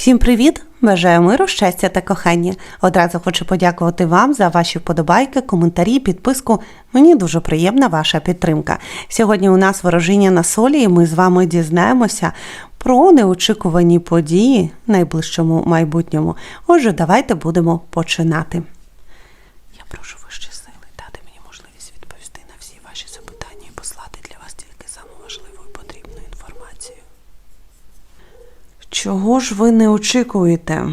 Всім привіт! Бажаю миру, щастя та кохання. Одразу хочу подякувати вам за ваші вподобайки, коментарі, підписку. Мені дуже приємна ваша підтримка. Сьогодні у нас ворожіння на солі, і ми з вами дізнаємося про неочікувані події в найближчому майбутньому. Отже, давайте будемо починати. Я прошу вищі сили дати мені можливість відповісти на всі ваші запитання і послати для вас тільки саму важливу і потрібну інформацію. Чого ж ви не очікуєте?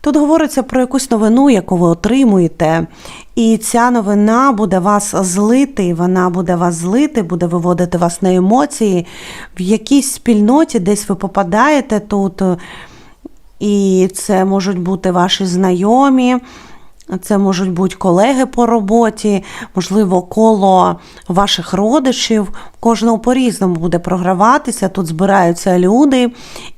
Тут говориться про якусь новину, яку ви отримуєте, і ця новина буде вас злити, вона буде вас злити, буде виводити вас на емоції. В якійсь спільноті десь ви попадаєте тут, і це можуть бути ваші знайомі. Це можуть бути колеги по роботі, можливо, коло ваших родичів. Кожного по-різному буде програватися. Тут збираються люди,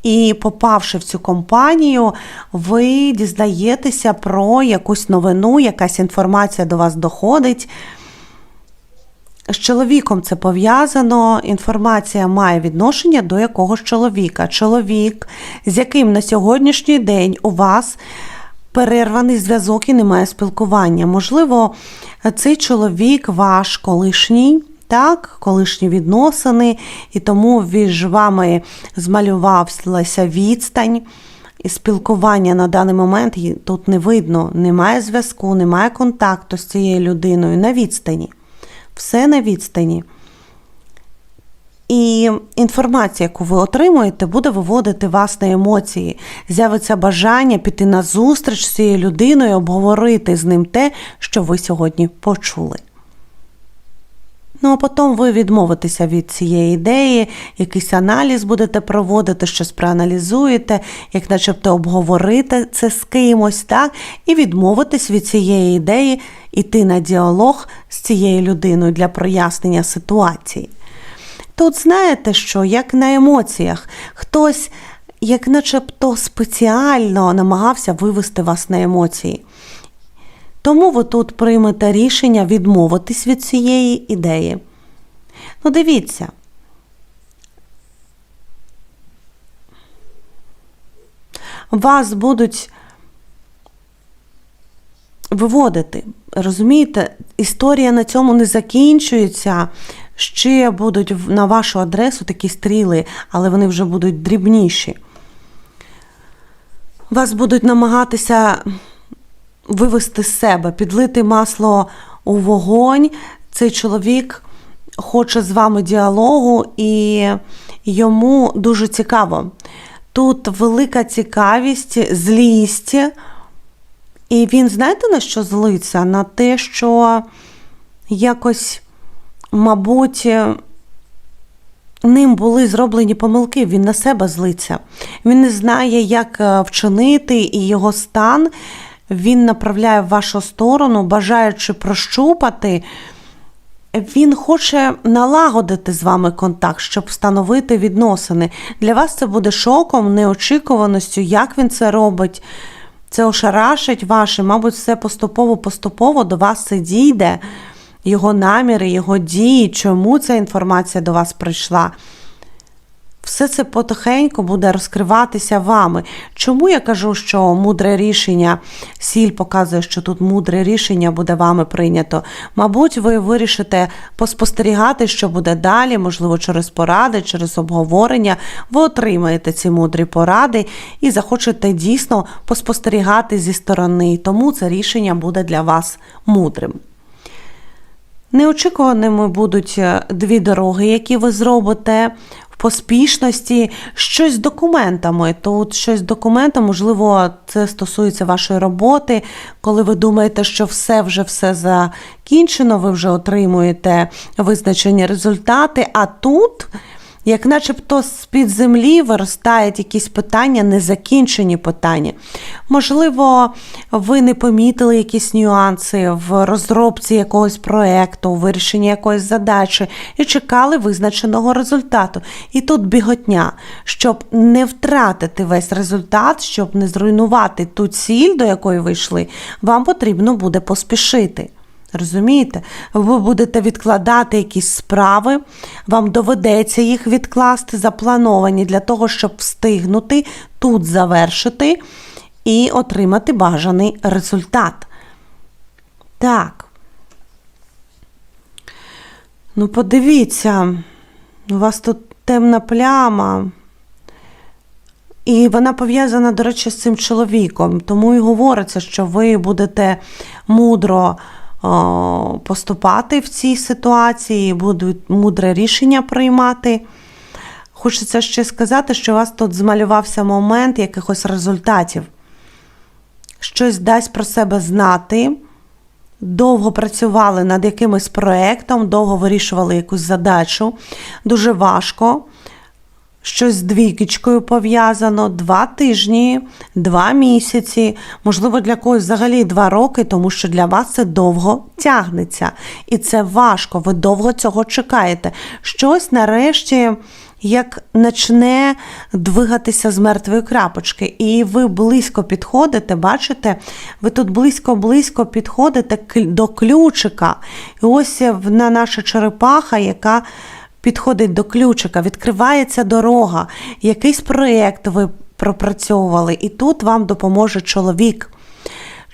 і, попавши в цю компанію, ви дізнаєтеся про якусь новину, якась інформація до вас доходить. З чоловіком це пов'язано. Інформація має відношення до якогось чоловіка. Чоловік, з яким на сьогоднішній день у вас перерваний зв'язок і немає спілкування. Можливо, цей чоловік ваш колишній. Так, колишні відносини, і тому між вами змалювалася відстань. І спілкування на даний момент тут не видно, немає зв'язку, немає контакту з цією людиною на відстані. Все на відстані. І інформація, яку ви отримуєте, буде виводити вас на емоції. З'явиться бажання піти на зустріч з цією людиною, обговорити з ним те, що ви сьогодні почули. Ну, а потім ви відмовитеся від цієї ідеї, якийсь аналіз будете проводити, щось проаналізуєте, як начебто обговорити це з кимось, так, і відмовитись від цієї ідеї, іти на діалог з цією людиною для прояснення ситуації. Тут знаєте що, як на емоціях, хтось, як начебто спеціально намагався вивести вас на емоції. Тому ви тут приймете рішення відмовитись від цієї ідеї. Ну, дивіться. Вас будуть виводити. Розумієте, історія на цьому не закінчується. Ще будуть на вашу адресу такі стріли, але вони вже будуть дрібніші. Вас будуть намагатися вивести з себе, підлити масло у вогонь. Цей чоловік хоче з вами діалогу, і йому дуже цікаво. Тут велика цікавість, злість. І він, знаєте, на що злиться? На те, що якось, мабуть, ним були зроблені помилки, він на себе злиться. Він не знає, як е, вчинити, і його стан він направляє в вашу сторону, бажаючи прощупати. Він хоче налагодити з вами контакт, щоб встановити відносини. Для вас це буде шоком, неочікуваністю, як він це робить. Це ошарашить ваше, мабуть, все поступово-поступово до вас це дійде, його наміри, його дії, чому ця інформація до вас прийшла. Все це потихеньку буде розкриватися вами. Чому я кажу, що мудре рішення, сіль показує, що тут мудре рішення буде вами прийнято? Мабуть, ви вирішите поспостерігати, що буде далі, можливо, через поради, через обговорення. Ви отримаєте ці мудрі поради і захочете дійсно поспостерігати зі сторони. Тому це рішення буде для вас мудрим. Неочікуваними будуть е, дві дороги, які ви зробите поспішності, щось з документами. Тут щось з документами, можливо, це стосується вашої роботи, коли ви думаєте, що все вже все закінчено, ви вже отримуєте визначені результати. А тут. Як начебто з-під землі виростають якісь питання, незакінчені питання. Можливо, ви не помітили якісь нюанси в розробці якогось проєкту, у вирішенні якоїсь задачі і чекали визначеного результату. І тут біготня, щоб не втратити весь результат, щоб не зруйнувати ту ціль, до якої ви йшли, вам потрібно буде поспішити. Розумієте? Ви будете відкладати якісь справи, вам доведеться їх відкласти, заплановані для того, щоб встигнути тут завершити і отримати бажаний результат. Так. Ну, подивіться, у вас тут темна пляма. І вона пов'язана, до речі, з цим чоловіком. Тому і говориться, що ви будете мудро поступати в цій ситуації, будуть мудре рішення приймати. Хочеться ще сказати, що у вас тут змалювався момент якихось результатів. Щось дасть про себе знати. Довго працювали над якимось проєктом, довго вирішували якусь задачу. Дуже важко. Щось з двійкічкою пов'язано, два тижні, два місяці, можливо, для когось взагалі два роки, тому що для вас це довго тягнеться. І це важко, ви довго цього чекаєте. Щось нарешті як почне двигатися з мертвої крапочки, і ви близько підходите, бачите, ви тут близько-близько підходите до ключика. І ось на наша черепаха, яка підходить до ключика, відкривається дорога, якийсь проєкт ви пропрацьовували, і тут вам допоможе чоловік.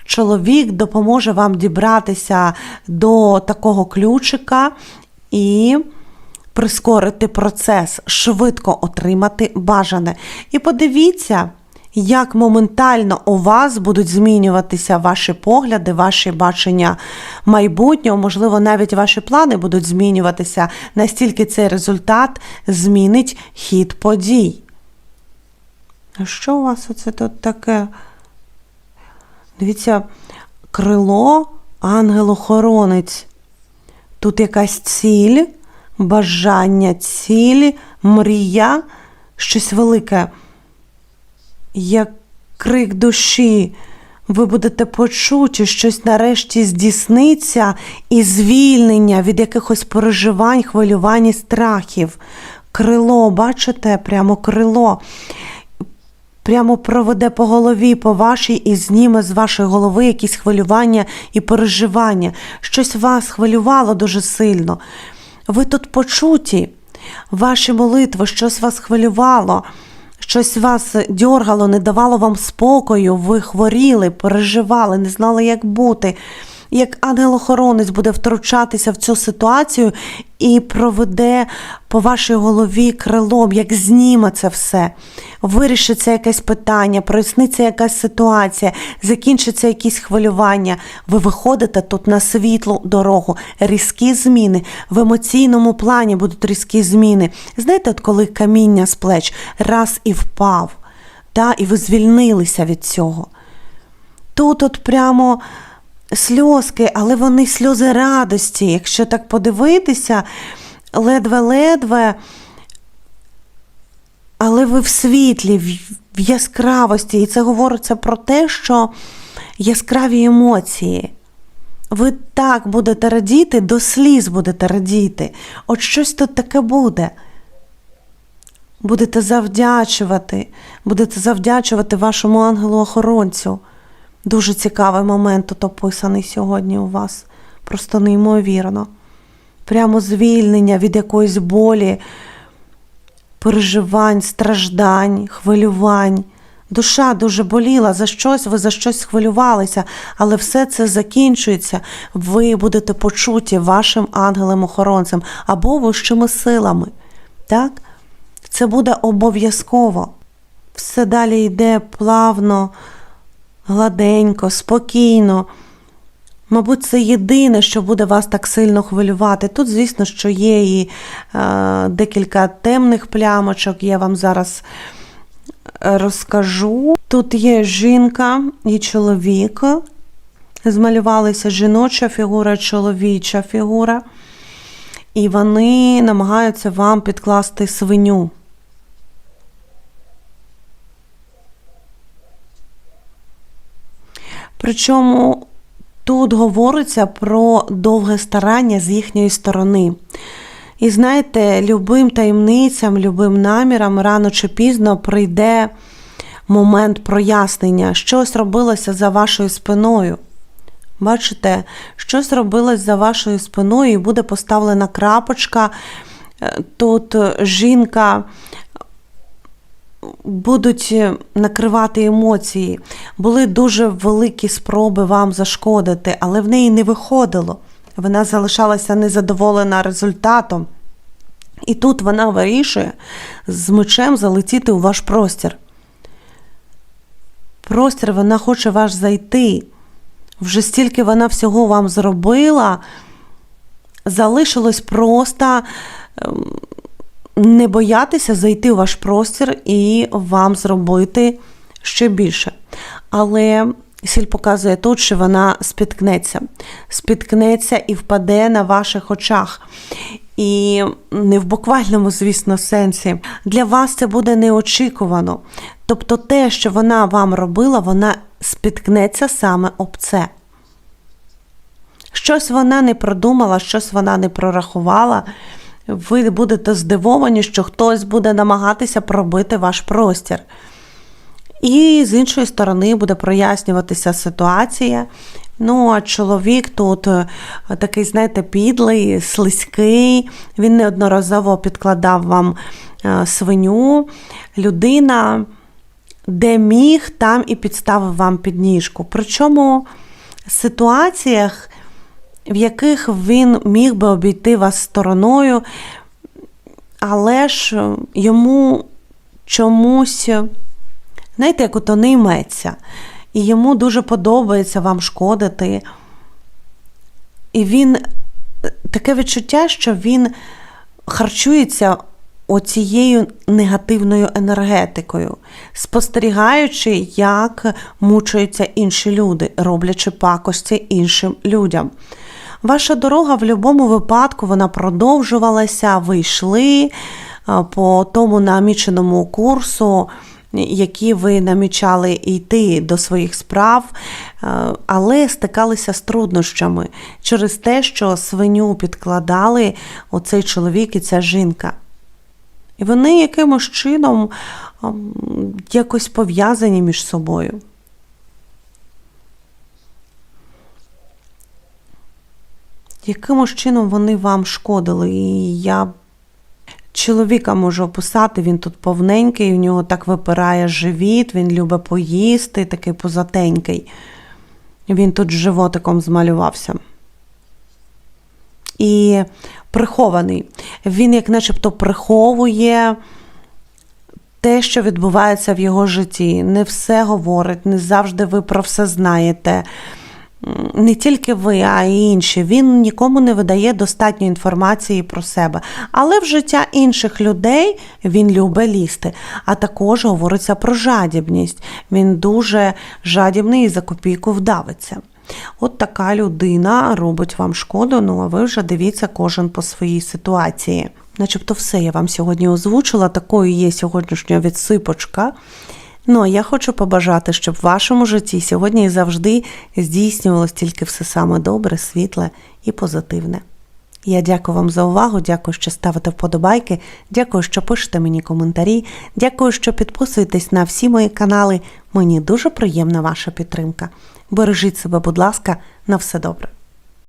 Чоловік допоможе вам дібратися до такого ключика і прискорити процес, швидко отримати бажане. І подивіться, як моментально у вас будуть змінюватися ваші погляди, ваші бачення майбутнього, можливо, навіть ваші плани будуть змінюватися, настільки цей результат змінить хід подій. Що у вас оце тут таке? Дивіться, крило, ангел-охоронець. Тут якась ціль, бажання, ціль, мрія, щось велике як крик душі. Ви будете почуті, щось нарешті здійсниться і звільнення від якихось переживань, хвилювань і страхів. Крило, бачите, прямо крило. Прямо проведе по голові, по вашій, і зніме з вашої голови якісь хвилювання і переживання. Щось вас хвилювало дуже сильно. Ви тут почуті, ваші молитви, щось вас хвилювало щось вас дьоргало, не давало вам спокою, ви хворіли, переживали, не знали, як бути. Як ангел-охоронець буде втручатися в цю ситуацію і проведе по вашій голові крилом, як зніме це все. Вирішиться якесь питання, проясниться якась ситуація, закінчиться якісь хвилювання. Ви виходите тут на світлу дорогу, різкі зміни. В емоційному плані будуть різкі зміни. Знаєте, от коли каміння з плеч раз і впав, та, і ви звільнилися від цього. Тут от прямо сльозки, але вони сльози радості. Якщо так подивитися, ледве-ледве, але ви в світлі, в яскравості. І це говориться про те, що яскраві емоції. Ви так будете радіти, до сліз будете радіти. От щось тут таке буде. Будете завдячувати, будете завдячувати вашому ангелу-охоронцю. Дуже цікавий момент тут описаний сьогодні у вас. Просто неймовірно. Прямо звільнення від якоїсь болі, переживань, страждань, хвилювань. Душа дуже боліла за щось, ви за щось хвилювалися, але все це закінчується. Ви будете почуті вашим ангелем-охоронцем або вищими силами. Так? Це буде обов'язково. Все далі йде плавно гладенько, спокійно. Мабуть, це єдине, що буде вас так сильно хвилювати. Тут, звісно, що є і е, декілька темних плямочок, я вам зараз е, розкажу. Тут є жінка і чоловік. Змалювалися жіноча фігура, чоловіча фігура, і вони намагаються вам підкласти свиню. Причому тут говориться про довге старання з їхньої сторони. І знаєте, любим таємницям, любим намірам рано чи пізно прийде момент прояснення, щось робилося за вашою спиною. Бачите, щось робилось за вашою спиною, і буде поставлена крапочка. Е, Тут жінка будуть е, накривати емоції. Були дуже великі спроби вам зашкодити, але в неї не виходило. Вона залишалася незадоволена результатом. І тут вона вирішує з мечем залетіти у ваш простір. Простір вона хоче ваш зайти. Вже стільки вона всього вам зробила, залишилось просто ем, не боятися зайти у ваш простір і вам зробити ще більше. Але сіль показує тут, що вона спіткнеться. Спіткнеться і впаде на ваших очах. І не в буквальному, звісно, сенсі. Для вас це буде неочікувано. Тобто те, що вона вам робила, вона спіткнеться саме об це. Щось вона не продумала, щось вона не прорахувала. Ви будете здивовані, що хтось буде намагатися пробити ваш простір. І з іншої сторони буде прояснюватися ситуація. Ну, а чоловік тут е, такий, знаєте, підлий, слизький, він неодноразово підкладав вам е, свиню. Людина, де міг, там і підставив вам підніжку. Причому в ситуаціях, в яких він міг би обійти вас стороною, але ж йому чомусь, знаєте, як ото не йметься. І йому дуже подобається вам шкодити. І він таке відчуття, що він харчується оцією негативною енергетикою, спостерігаючи, як мучаються інші люди, роблячи пакості іншим людям. Ваша дорога в будь-якому випадку вона продовжувалася, ви йшли по тому наміченому курсу, які ви намічали йти до своїх справ, але стикалися з труднощами через те, що свиню підкладали оцей чоловік і ця жінка. І вони якимось чином якось пов'язані між собою. Якимось чином вони вам шкодили? І я чоловіка можу описати, він тут повненький, у нього так випирає живіт, він любить поїсти, такий позатенький. Він тут животиком змалювався. І прихований. Він, як начебто, приховує те, що відбувається в його житті. Не все говорить, не завжди ви про все знаєте. Не тільки ви, а й інші. Він нікому не видає достатньо інформації про себе. Але в життя інших людей він любить лізти. А також говориться про жадібність. Він дуже жадібний і за копійку вдавиться. От така людина робить вам шкоду, ну а ви вже дивіться кожен по своїй ситуації. Начебто все я вам сьогодні озвучила, такою є сьогоднішня відсипочка. Ну, а я хочу побажати, щоб в вашому житті сьогодні і завжди здійснювалось тільки все саме добре, світле і позитивне. Я дякую вам за увагу, дякую, що ставите вподобайки, дякую, що пишете мені коментарі, дякую, що підписуєтесь на всі мої канали. Мені дуже приємна ваша підтримка. Бережіть себе, будь ласка, на все добре.